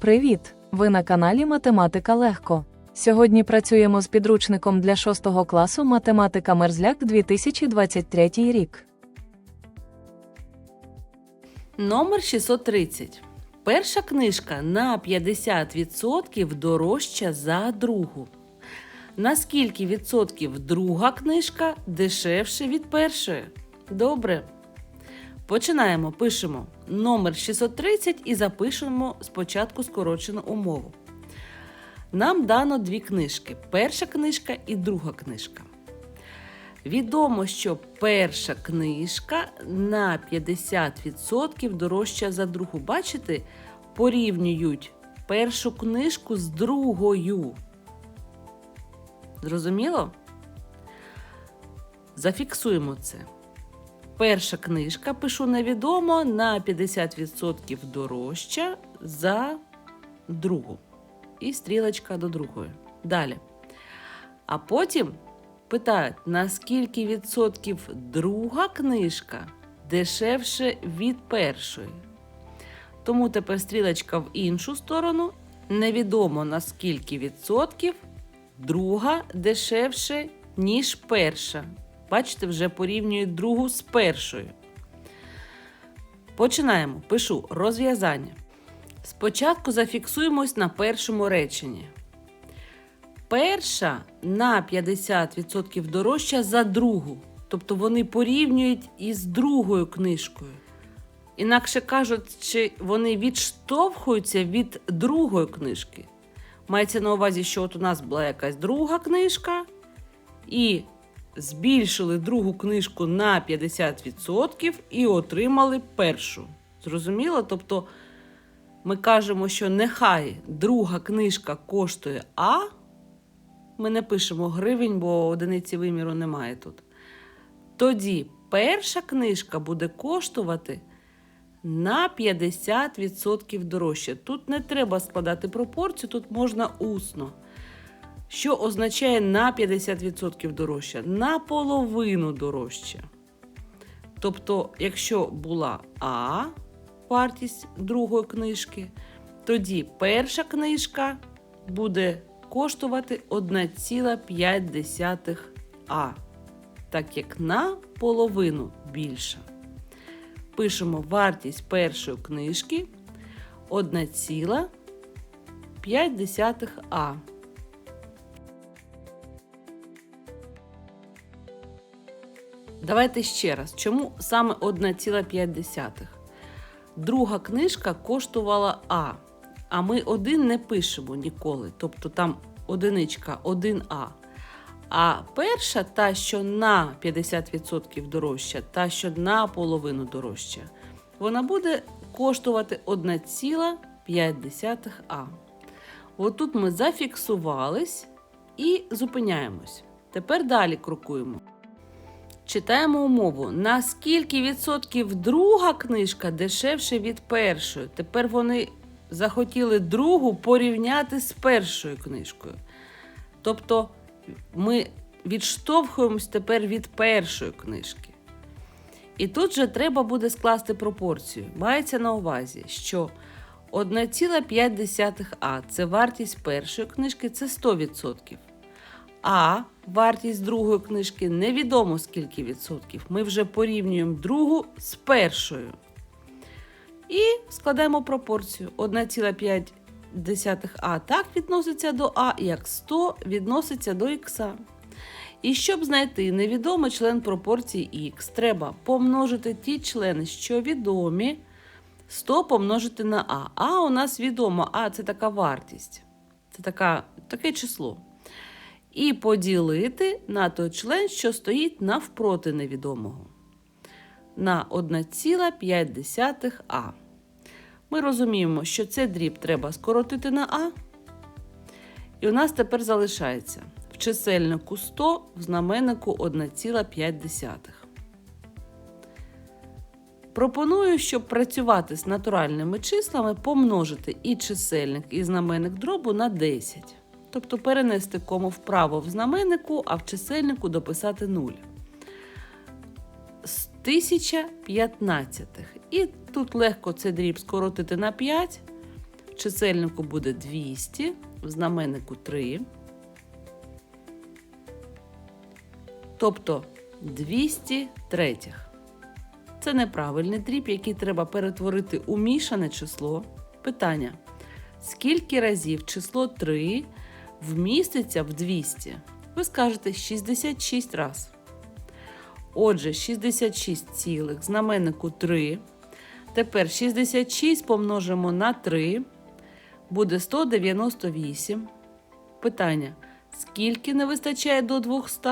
Привіт! Ви на каналі Математика Легко. Сьогодні працюємо з підручником для 6 класу Математика Мерзляк 2023 рік. Номер 630. Перша книжка на 50% дорожча за другу. На скільки відсотків друга книжка дешевше від першої? Добре. Починаємо. Пишемо номер 630 і запишемо спочатку скорочену умову. Нам дано дві книжки: перша книжка і друга книжка. Відомо, що перша книжка на 50% дорожча за другу. Бачите, порівнюють першу книжку з другою. Зрозуміло? Зафіксуємо це. Перша книжка, пишу невідомо, на 50% дорожча за другу. І стрілочка до другої. Далі. А потім питають, на скільки відсотків друга книжка дешевше від першої. Тому тепер стрілочка в іншу сторону. Невідомо на скільки відсотків друга дешевше, ніж перша. Бачите, вже порівнюють другу з першою. Починаємо. Пишу розв'язання. Спочатку зафіксуємось на першому реченні. Перша на 50% дорожча за другу. Тобто вони порівнюють із другою книжкою. Інакше кажучи, вони відштовхуються від другої книжки. Мається на увазі, що от у нас була якась друга книжка, і збільшили другу книжку на 50% і отримали першу. Зрозуміло? Тобто ми кажемо, що нехай друга книжка коштує А. Ми не пишемо гривень, бо одиниці виміру немає тут. Тоді перша книжка буде коштувати на 50% дорожче. Тут не треба складати пропорцію, тут можна усно. Що означає на 50% дорожче? Наполовину дорожче. Тобто, якщо була А вартість другої книжки, тоді перша книжка буде коштувати 1,5 А, так як на половину більша. Пишемо вартість першої книжки 1,5 Давайте ще раз. Чому саме 1,5? Друга книжка коштувала А, а ми один не пишемо ніколи. Тобто там одиничка 1А. А перша, та, що на 50% дорожча, та, що на половину дорожча, вона буде коштувати 1,5 А. Отут ми зафіксувались і зупиняємось. Тепер далі крокуємо. Читаємо умову. На скільки відсотків друга книжка дешевше від першої? Тепер вони захотіли другу порівняти з першою книжкою. Тобто ми відштовхуємось тепер від першої книжки. І тут же треба буде скласти пропорцію. Мається на увазі, що 1,5 А це вартість першої книжки, це 100%. А вартість другої книжки невідомо скільки відсотків. Ми вже порівнюємо другу з першою. І складаємо пропорцію. 1,5 А так відноситься до А, як 100 відноситься до Х. І щоб знайти невідомий член пропорції Х, треба помножити ті члени, що відомі, 100 помножити на А. А у нас відомо, А це така вартість. Це така, таке число і поділити на той член, що стоїть навпроти невідомого. На 1,5 А. Ми розуміємо, що цей дріб треба скоротити на А. І у нас тепер залишається в чисельнику 100, в знаменнику 1,5. Пропоную, щоб працювати з натуральними числами, помножити і чисельник, і знаменник дробу на 10. Тобто перенести кому вправо в знаменнику, а в чисельнику дописати 0. З 1015. І тут легко цей дріб скоротити на 5. В чисельнику буде 200, в знаменнику 3. Тобто 200 третіх. Це неправильний дріб, який треба перетворити у мішане число. Питання: скільки разів число 3 вміститься в 200? Ви скажете 66 раз. Отже, 66 цілих, знаменнику 3. Тепер 66 помножимо на 3, буде 198. Питання: скільки не вистачає до 200?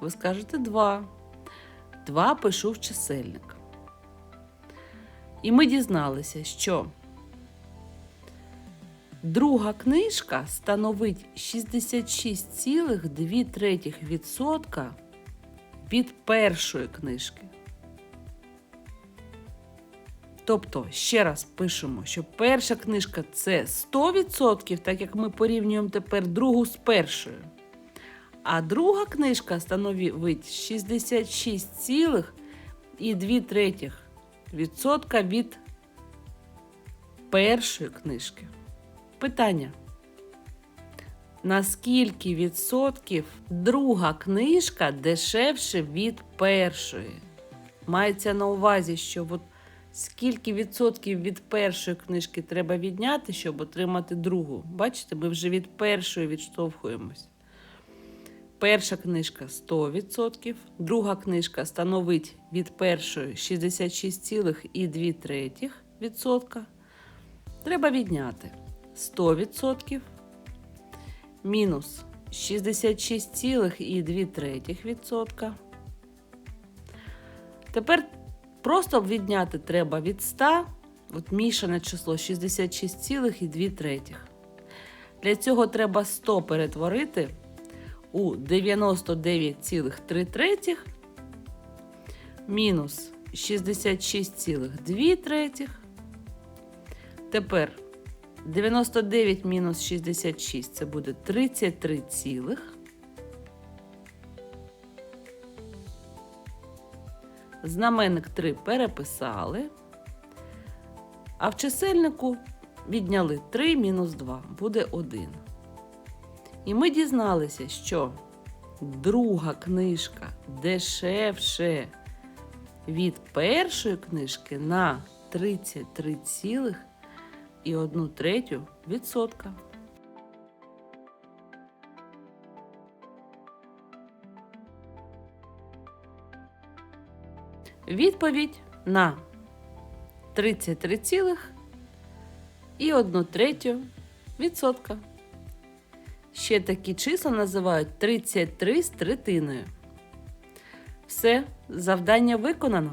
Ви скажете 2. 2 пишу в чисельник. І ми дізналися, що друга книжка становить 66,2% від першої книжки. Тобто, ще раз пишемо, що перша книжка це 100%, так як ми порівнюємо тепер другу з першою. А друга книжка становить 66,2% від першої книжки. Питання. Наскільки відсотків друга книжка дешевше від першої? Мається на увазі, що от скільки відсотків від першої книжки треба відняти, щоб отримати другу. Бачите, ми вже від першої відштовхуємось. Перша книжка 100%, друга книжка становить від першої 66,2%. Треба відняти 100% мінус 66,2%. Тепер просто відняти треба від 100, от мішане число 66,2. Для цього треба 100 перетворити у 99,3 мінус 66,2. Тепер 99 мінус 66 це буде 33 цілих. Знаменник 3 переписали. А в чисельнику відняли 3 мінус 2 буде 1. І ми дізналися, що друга книжка дешевше від першої книжки на 33 цілих і одну третю відсотка. Відповідь на 33 цілих і одну третю відсотка. Ще такі числа називають 33 з третиною. Все, завдання виконано.